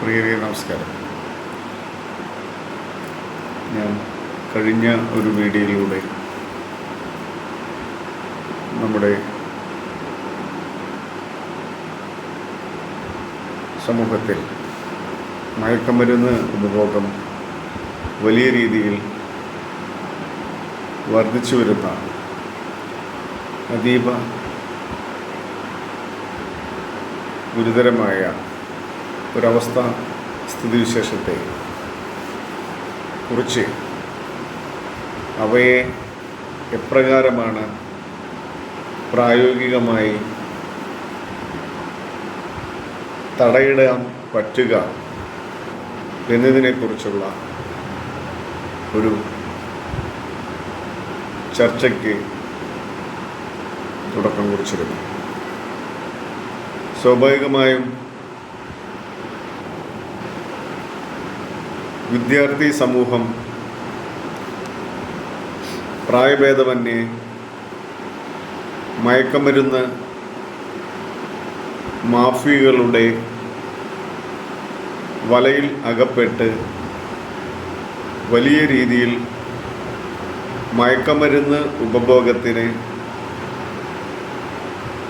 പ്രിയരെ നമസ്കാരം. ഞാൻ കഴിഞ്ഞ ഒരു വീഡിയോയിലൂടെ നമ്മുടെ സമൂഹത്തിൽ മയക്കമരുന്ന് ഉപഭോഗം വലിയ രീതിയിൽ വർദ്ധിച്ചു വരുന്ന അതീവ ഗുരുതരമായ ഒരവസ്ഥ സ്ഥിതിവിശേഷത്തെ കുറിച്ച് അവയെ എപ്രകാരമാണ് പ്രായോഗികമായി തടയിടാൻ പറ്റുക എന്നതിനെക്കുറിച്ചുള്ള ഒരു ചർച്ചയ്ക്ക് തുടക്കം കുറിച്ചിരുന്നു. സ്വാഭാവികമായും വിദ്യാർത്ഥി സമൂഹം പ്രായഭേദമന്യേ മയക്കമരുന്ന് മാഫിയകളുടെ വലയിൽ അകപ്പെട്ട് വലിയ രീതിയിൽ മയക്കമരുന്ന് ഉപഭോഗത്തിന്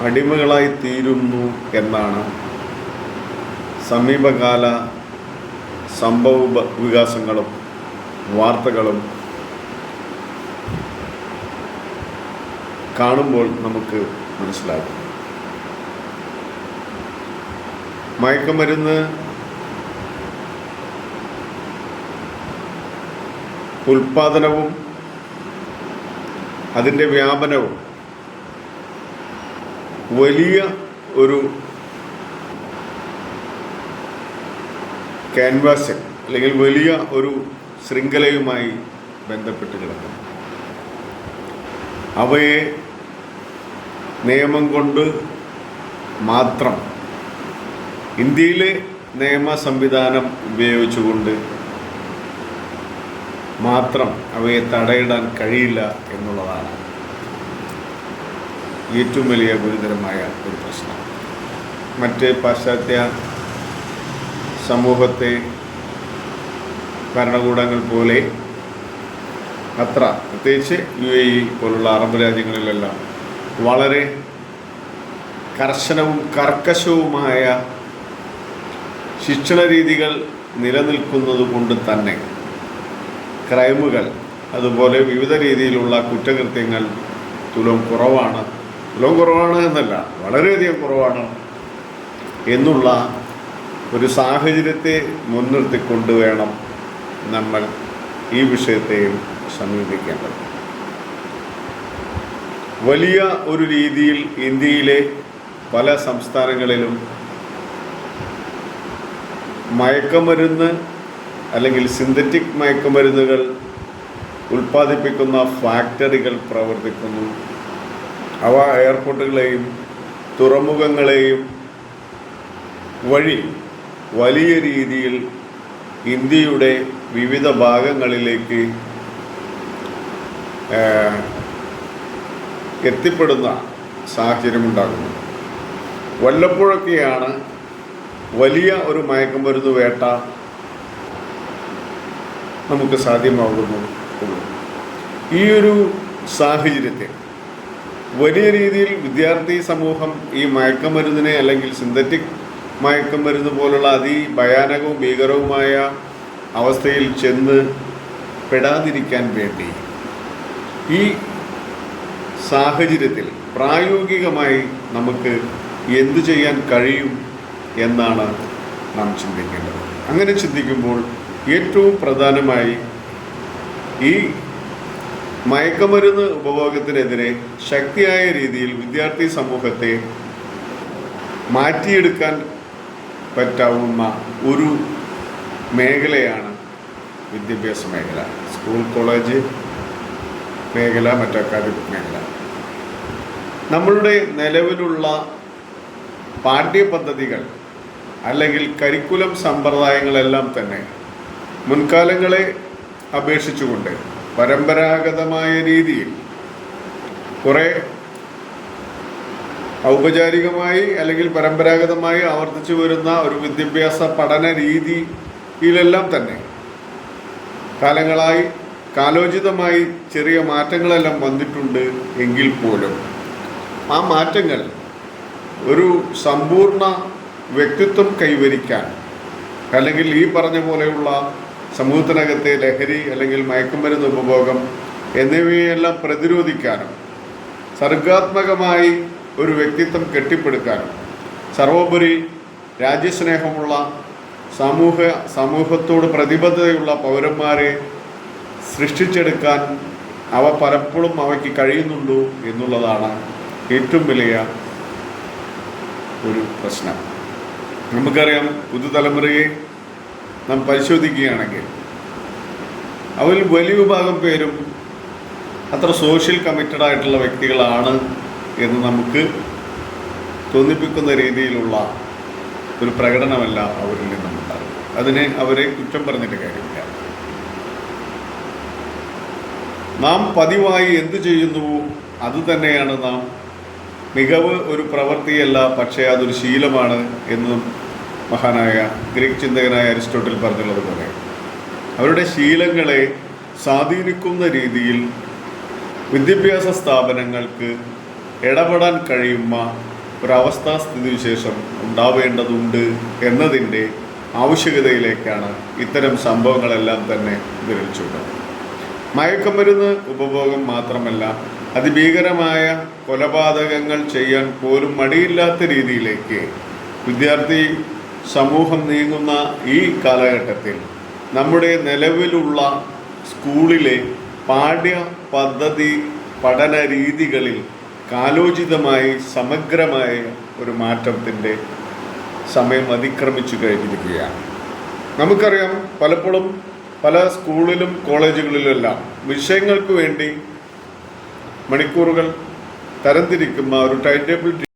അടിമകളായി തീരുന്നു എന്നാണ് സമീപകാല സംഭവ വികാസങ്ങളും വാർത്തകളും കാണുമ്പോൾ നമുക്ക് മനസ്സിലാകും. മയക്കുമരുന്ന് ഉൽപാദനവും അതിന്റെ വ്യാപനവും വലിയ ഒരു ക്യാൻവാസ് അല്ലെങ്കിൽ വലിയ ഒരു ശൃംഖലയുമായി ബന്ധപ്പെട്ട് കിടക്കുന്നു. അവയെ നിയമം കൊണ്ട് മാത്രം ഇന്ത്യയിലെ നിയമ സംവിധാനം ഉപയോഗിച്ചുകൊണ്ട് മാത്രം അവയെ തടയിടാൻ കഴിയില്ല എന്നുള്ളതാണ് ഏറ്റവും വലിയ ഗുരുതരമായ ഒരു പ്രശ്നം. മറ്റ് പാശ്ചാത്യ സമൂഹത്തെ ഭരണകൂടങ്ങൾ പോലെ അത്ര പ്രത്യേകിച്ച് യു എ ഇ പോലുള്ള അറബ് രാജ്യങ്ങളിലെല്ലാം വളരെ കർശനവും കർക്കശവുമായ ശിക്ഷണ രീതികൾ നിലനിൽക്കുന്നത് കൊണ്ട് തന്നെ ക്രൈമുകൾ അതുപോലെ വിവിധ രീതിയിലുള്ള കുറ്റകൃത്യങ്ങൾ തുലം കുറവാണ്. തുലം കുറവാണ് എന്നല്ല വളരെയധികം കുറവാണ് എന്നുള്ള ഒരു സാഹചര്യത്തെ മുൻനിർത്തിക്കൊണ്ട് വേണം നമ്മൾ ഈ വിഷയത്തെയും സമീപിക്കേണ്ടത്. വലിയ ഒരു രീതിയിൽ ഇന്ത്യയിലെ പല സംസ്ഥാനങ്ങളിലും മയക്കമരുന്ന് അല്ലെങ്കിൽ സിന്തറ്റിക് മയക്കുമരുന്നുകൾ ഉൽപ്പാദിപ്പിക്കുന്ന ഫാക്ടറികൾ പ്രവർത്തിക്കുന്നു. അവ എയർപോർട്ടുകളെയും തുറമുഖങ്ങളെയും വഴി വലിയ രീതിയിൽ ഇന്ത്യയുടെ വിവിധ ഭാഗങ്ങളിലേക്ക് എത്തിപ്പെടുന്ന സാഹചര്യമുണ്ടാകുന്നു. വല്ലപ്പോഴൊക്കെയാണ് വലിയ ഒരു മയക്കുമരുന്ന് വേട്ട നമുക്ക് സാധ്യമാകുന്നു ഈ ഒരു സാഹചര്യത്തിൽ വലിയ രീതിയിൽ വിദ്യാർത്ഥി സമൂഹം ഈ മയക്കുമരുന്നിനെ അല്ലെങ്കിൽ സിന്തറ്റിക് മയക്കമരുന്ന് പോലുള്ള അതിഭയാനകവും ഭീകരവുമായ അവസ്ഥയിൽ ചെന്ന് പെടാതിരിക്കാൻ വേണ്ടി ഈ സാഹചര്യത്തിൽ പ്രായോഗികമായി നമുക്ക് എന്തു ചെയ്യാൻ കഴിയും എന്നാണ് നാം ചിന്തിക്കേണ്ടത്. അങ്ങനെ ചിന്തിക്കുമ്പോൾ ഏറ്റവും പ്രധാനമായി ഈ മയക്കമരുന്ന് ഉപഭോഗത്തിനെതിരെ ശക്തിയായ രീതിയിൽ വിദ്യാർത്ഥി സമൂഹത്തെ മാറ്റിയെടുക്കാൻ പറ്റാവുന്ന ഒരു മേഖലയാണ് വിദ്യാഭ്യാസ മേഖല. സ്കൂൾ കോളേജ് മേഖല മറ്റ് അക്കാദമിക് മേഖല. നമ്മളുടെ നിലവിലുള്ള പാഠ്യപദ്ധതികൾ അല്ലെങ്കിൽ കരിക്കുലം സമ്പ്രദായങ്ങളെല്ലാം തന്നെ മുൻകാലങ്ങളെ അപേക്ഷിച്ചുകൊണ്ട് പരമ്പരാഗതമായ രീതിയിൽ കുറേ ഔപചാരികമായി അല്ലെങ്കിൽ പരമ്പരാഗതമായി ആവർത്തിച്ചു വരുന്ന ഒരു വിദ്യാഭ്യാസ പഠന രീതിയിലെല്ലാം തന്നെ കാലങ്ങളായി കാലോചിതമായി ചെറിയ മാറ്റങ്ങളെല്ലാം വന്നിട്ടുണ്ട് എങ്കിൽ പോലും ആ മാറ്റങ്ങൾ ഒരു സമ്പൂർണ വ്യക്തിത്വം കൈവരിക്കാൻ അല്ലെങ്കിൽ ഈ പറഞ്ഞ പോലെയുള്ള സമൂഹത്തിനകത്തെ ലഹരി അല്ലെങ്കിൽ മയക്കുമരുന്ന് ഉപഭോഗം എന്നിവയെല്ലാം പ്രതിരോധിക്കാനും സർഗാത്മകമായി ഒരു വ്യക്തിത്വം കെട്ടിപ്പടുക്കാനും സർവോപരി രാജ്യസ്നേഹമുള്ള സമൂഹ സമൂഹത്തോട് പ്രതിബദ്ധതയുള്ള പൗരന്മാരെ സൃഷ്ടിച്ചെടുക്കാൻ അവ പലപ്പോഴും അവയ്ക്ക് കഴിയുന്നുണ്ടോ എന്നുള്ളതാണ് ഏറ്റവും വലിയ ഒരു പ്രശ്നം. നമുക്കറിയാം പുതുതലമുറയെ നാം പരിശോധിക്കുകയാണെങ്കിൽ അവരിൽ വലിയ വിഭാഗം പേരും അത്ര സോഷ്യൽ കമ്മിറ്റഡ് ആയിട്ടുള്ള വ്യക്തികളാണ് എന്ന് നമുക്ക് തോന്നിപ്പിക്കുന്ന രീതിയിലുള്ള ഒരു പ്രകടനമല്ല അവരിൽ നിന്നുണ്ടാകും അതിനെ അവരെ കുറ്റം പറഞ്ഞിട്ട് കാര്യമില്ല. നാം പതിവായി എന്ത് ചെയ്യുന്നുവോ അത് തന്നെയാണ് നാം മികവ് ഒരു പ്രവൃത്തിയല്ല പക്ഷേ അതൊരു ശീലമാണ് എന്ന് മഹാനായ ഗ്രീക്ക് ചിന്തകനായ അരിസ്റ്റോട്ടിൽ പറഞ്ഞുള്ളതുപോലെ അവരുടെ ശീലങ്ങളെ സ്വാധീനിക്കുന്ന രീതിയിൽ വിദ്യാഭ്യാസ സ്ഥാപനങ്ങൾക്ക് ഇടപെടാൻ കഴിയുന്ന ഒരവസ്ഥാ സ്ഥിതിവിശേഷം ഉണ്ടാവേണ്ടതുണ്ട് എന്നതിന്റെ ആവശ്യകതയിലേക്കാണ് ഇത്തരം സംഭവങ്ങളെല്ലാം തന്നെ വിരൽ ചൂണ്ടുന്നത്. മയക്കുമരുന്ന് ഉപഭോഗം മാത്രമല്ല അതിഭീകരമായ കൊലപാതകങ്ങൾ ചെയ്യാൻ പോലും മടിയില്ലാത്ത രീതിയിലേക്ക് വിദ്യാർത്ഥി സമൂഹം നീങ്ങുന്ന ഈ കാലഘട്ടത്തിൽ നമ്മുടെ നിലവിലുള്ള സ്കൂളിലെ പാഠ്യ പദ്ധതി പഠന രീതികളിൽ കാലോചിതമായി സമഗ്രമായ ഒരു മാറ്റത്തിന്റെ സമയം അതിക്രമിച്ചു കഴിഞ്ഞിരിക്കുകയാണ്. നമുക്കറിയാം പലപ്പോഴും പല സ്കൂളിലും കോളേജുകളിലെല്ലാം വിഷയങ്ങൾക്ക് വേണ്ടി മണിക്കൂറുകൾ തരംതിരിക്കുന്ന ഒരു ടൈം ടേബിൾ